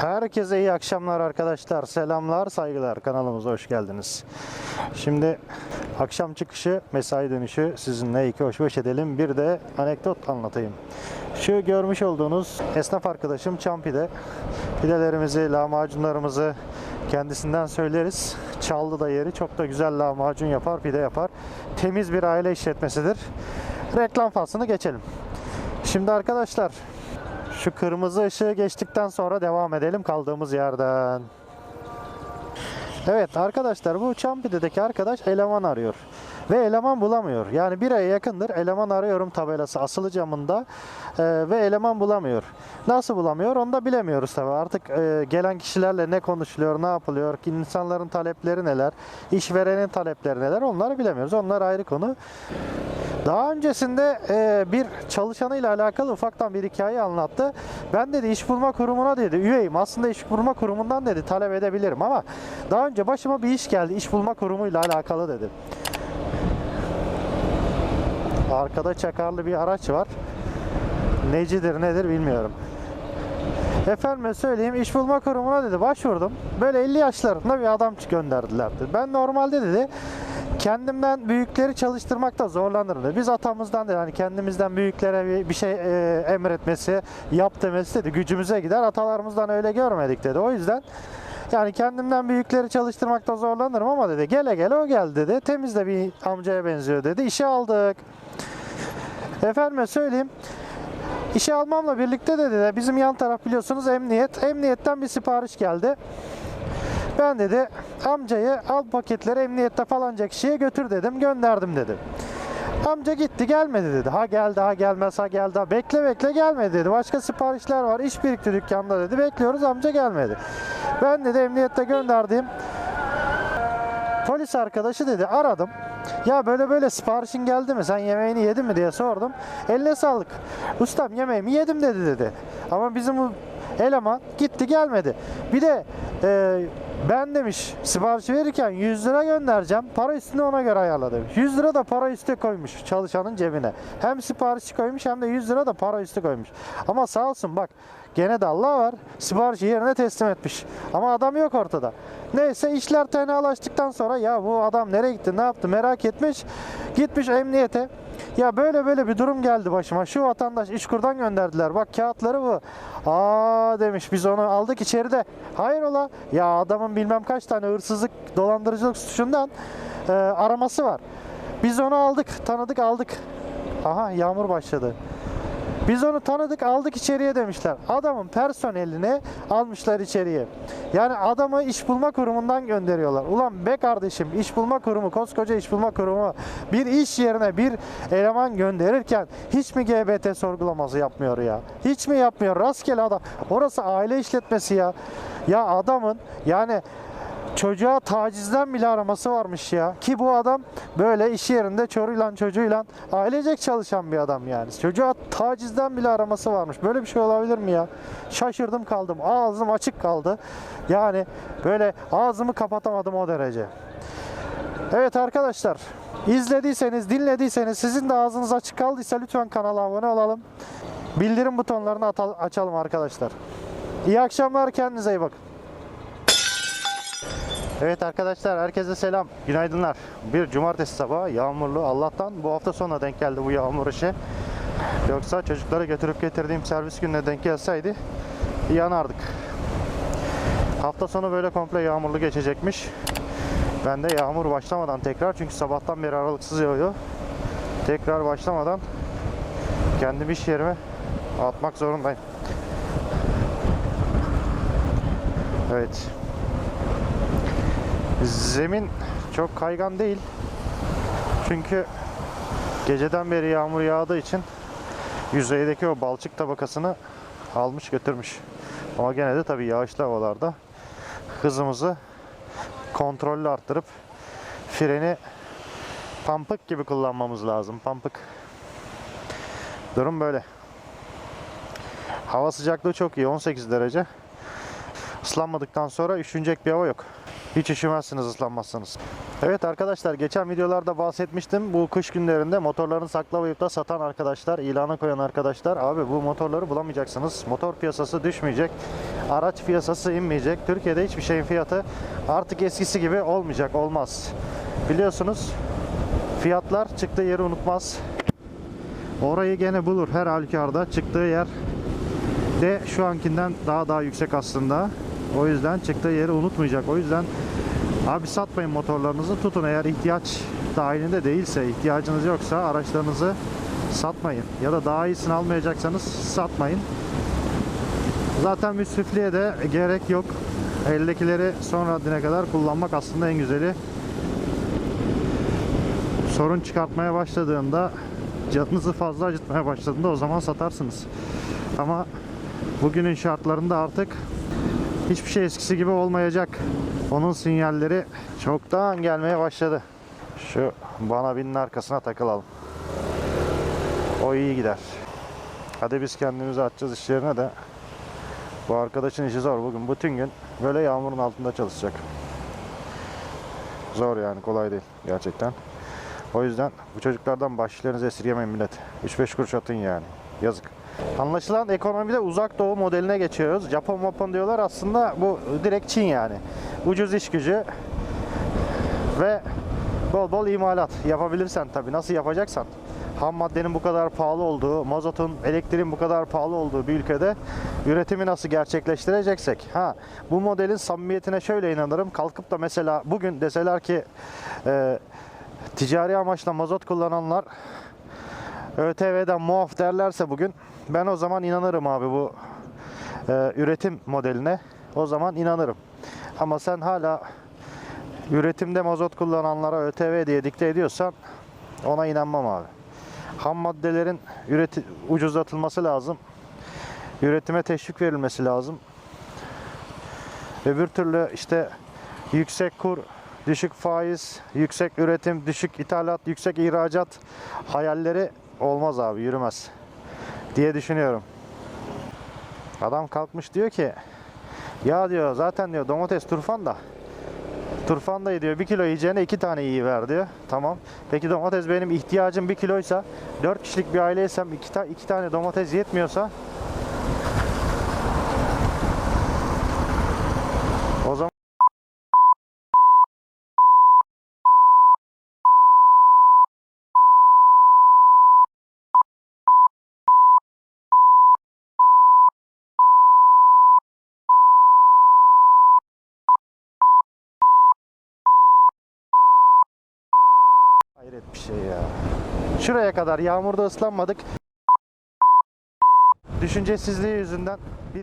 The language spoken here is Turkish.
Herkese iyi akşamlar arkadaşlar. Selamlar, saygılar. Kanalımıza hoş geldiniz. Şimdi akşam çıkışı, mesai dönüşü sizinle iki hoş beş edelim. Bir de anekdot anlatayım. Şu görmüş olduğunuz esnaf arkadaşım Çampide. Pidelerimizi, lahmacunlarımızı kendisinden söyleriz. Çaldı da yeri. Çok da güzel lahmacun yapar, pide yapar. Temiz bir aile işletmesidir. Reklam faslını geçelim. Şimdi arkadaşlar şu kırmızı ışığı geçtikten sonra devam edelim kaldığımız yerden. Evet arkadaşlar bu Çampide'deki arkadaş eleman arıyor. Ve eleman bulamıyor. Yani bir aya yakındır eleman arıyorum tabelası asılı camında e, ve eleman bulamıyor. Nasıl bulamıyor onu da bilemiyoruz tabii. Artık e, gelen kişilerle ne konuşuluyor, ne yapılıyor, insanların talepleri neler, işverenin talepleri neler onları bilemiyoruz. Onlar ayrı konu. Daha öncesinde e, bir çalışanıyla alakalı ufaktan bir hikaye anlattı. Ben dedi iş bulma kurumuna dedi üyeyim. Aslında iş bulma kurumundan dedi talep edebilirim ama daha önce başıma bir iş geldi iş bulma kurumuyla alakalı dedi. Arkada çakarlı bir araç var. Necidir nedir bilmiyorum. Efendime söyleyeyim iş bulma kurumuna dedi başvurdum. Böyle 50 yaşlarında bir adam gönderdiler dedi. Ben normalde dedi kendimden büyükleri çalıştırmakta zorlanırım dedi. Biz atamızdan dedi hani kendimizden büyüklere bir, şey e, emretmesi, yap demesi dedi gücümüze gider. Atalarımızdan öyle görmedik dedi. O yüzden yani kendimden büyükleri çalıştırmakta zorlanırım ama dedi gele gele o geldi dedi. Temiz de bir amcaya benziyor dedi. İşe aldık. Efendime söyleyeyim İşe almamla birlikte de dedi bizim yan taraf biliyorsunuz emniyet. Emniyetten bir sipariş geldi. Ben dedi amcayı al paketleri emniyette falanca kişiye götür dedim gönderdim dedi. Amca gitti gelmedi dedi. Ha geldi ha gelmez ha geldi ha bekle bekle gelmedi dedi. Başka siparişler var iş birikti dükkanda dedi. Bekliyoruz amca gelmedi. Ben dedi emniyette gönderdiğim polis arkadaşı dedi aradım. Ya böyle böyle siparişin geldi mi? Sen yemeğini yedin mi diye sordum. Eline sağlık. Ustam yemeğimi yedim dedi dedi. Ama bizim bu eleman gitti gelmedi. Bir de e, ben demiş sipariş verirken 100 lira göndereceğim. Para üstünü ona göre ayarladım. 100 lira da para üstü koymuş çalışanın cebine. Hem siparişi koymuş hem de 100 lira da para üstü koymuş. Ama sağ olsun bak gene de Allah var. Siparişi yerine teslim etmiş. Ama adam yok ortada. Neyse işler tenalaştıktan sonra ya bu adam nereye gitti ne yaptı merak etmiş. Gitmiş emniyete. Ya böyle böyle bir durum geldi başıma. Şu vatandaş işkurdan gönderdiler. Bak kağıtları bu. Aa demiş biz onu aldık içeride. Hayrola? Ya adamın bilmem kaç tane hırsızlık, dolandırıcılık suçundan e, araması var. Biz onu aldık, tanıdık aldık. Aha yağmur başladı. Biz onu tanıdık aldık içeriye demişler. Adamın personelini almışlar içeriye. Yani adamı iş bulma kurumundan gönderiyorlar. Ulan be kardeşim iş bulma kurumu koskoca iş bulma kurumu bir iş yerine bir eleman gönderirken hiç mi GBT sorgulaması yapmıyor ya? Hiç mi yapmıyor? Rastgele adam. Orası aile işletmesi ya. Ya adamın yani çocuğa tacizden bile araması varmış ya. Ki bu adam böyle iş yerinde çoruyla çocuğuyla ailecek çalışan bir adam yani. Çocuğa tacizden bile araması varmış. Böyle bir şey olabilir mi ya? Şaşırdım kaldım. Ağzım açık kaldı. Yani böyle ağzımı kapatamadım o derece. Evet arkadaşlar. izlediyseniz, dinlediyseniz, sizin de ağzınız açık kaldıysa lütfen kanala abone olalım. Bildirim butonlarını açalım arkadaşlar. İyi akşamlar, kendinize iyi bakın. Evet arkadaşlar herkese selam. Günaydınlar. Bir cumartesi sabahı yağmurlu. Allah'tan bu hafta sonuna denk geldi bu yağmur işi. Yoksa çocuklara götürüp getirdiğim servis gününe denk gelseydi yanardık. Hafta sonu böyle komple yağmurlu geçecekmiş. Ben de yağmur başlamadan tekrar çünkü sabahtan beri aralıksız yağıyor. Tekrar başlamadan kendim iş yerime atmak zorundayım. Evet. Zemin çok kaygan değil. Çünkü geceden beri yağmur yağdığı için yüzeydeki o balçık tabakasını almış götürmüş. Ama gene de tabii yağışlı havalarda hızımızı kontrollü arttırıp freni pampık gibi kullanmamız lazım. Pampık. Durum böyle. Hava sıcaklığı çok iyi 18 derece. Islanmadıktan sonra üşünecek bir hava yok. Hiç üşümezsiniz ıslanmazsanız. Evet arkadaşlar geçen videolarda bahsetmiştim. Bu kış günlerinde motorlarını saklamayıp da satan arkadaşlar, ilana koyan arkadaşlar. Abi bu motorları bulamayacaksınız. Motor piyasası düşmeyecek. Araç piyasası inmeyecek. Türkiye'de hiçbir şeyin fiyatı artık eskisi gibi olmayacak. Olmaz. Biliyorsunuz fiyatlar çıktığı yeri unutmaz. Orayı gene bulur her halükarda. Çıktığı yer de şu ankinden daha daha yüksek aslında. O yüzden çıktığı yeri unutmayacak. O yüzden Abi satmayın motorlarınızı tutun eğer ihtiyaç dahilinde değilse ihtiyacınız yoksa araçlarınızı satmayın ya da daha iyisini almayacaksanız satmayın. Zaten müsrifliğe de gerek yok. Eldekileri son raddine kadar kullanmak aslında en güzeli. Sorun çıkartmaya başladığında canınızı fazla acıtmaya başladığında o zaman satarsınız. Ama bugünün şartlarında artık hiçbir şey eskisi gibi olmayacak. Onun sinyalleri çoktan gelmeye başladı. Şu bana binin arkasına takılalım. O iyi gider. Hadi biz kendimizi atacağız işlerine de. Bu arkadaşın işi zor bugün. Bütün gün böyle yağmurun altında çalışacak. Zor yani kolay değil gerçekten. O yüzden bu çocuklardan başlarınızı esirgemeyin millet. 3-5 kuruş atın yani. Yazık. Anlaşılan ekonomide uzak doğu modeline geçiyoruz. Japon Japon diyorlar aslında bu direkt Çin yani. Ucuz iş gücü ve bol bol imalat yapabilirsen tabii nasıl yapacaksan. Ham maddenin bu kadar pahalı olduğu, mazotun, elektriğin bu kadar pahalı olduğu bir ülkede üretimi nasıl gerçekleştireceksek. Ha, bu modelin samimiyetine şöyle inanırım. Kalkıp da mesela bugün deseler ki e, ticari amaçla mazot kullananlar ÖTV'den muaf derlerse bugün ben o zaman inanırım abi bu e, üretim modeline. O zaman inanırım. Ama sen hala üretimde mazot kullananlara ÖTV diye dikte ediyorsan ona inanmam abi. Ham maddelerin üreti ucuzlatılması lazım. Üretime teşvik verilmesi lazım. Öbür türlü işte yüksek kur, düşük faiz, yüksek üretim, düşük ithalat, yüksek ihracat hayalleri olmaz abi yürümez diye düşünüyorum. Adam kalkmış diyor ki ya diyor zaten diyor domates turfan da turfan da diyor bir kilo yiyeceğine iki tane iyi ver diyor. Tamam. Peki domates benim ihtiyacım bir kiloysa dört kişilik bir aileysem iki, ta- iki tane domates yetmiyorsa o zaman hayret bir şey ya. Şuraya kadar yağmurda ıslanmadık. Düşüncesizliği yüzünden bir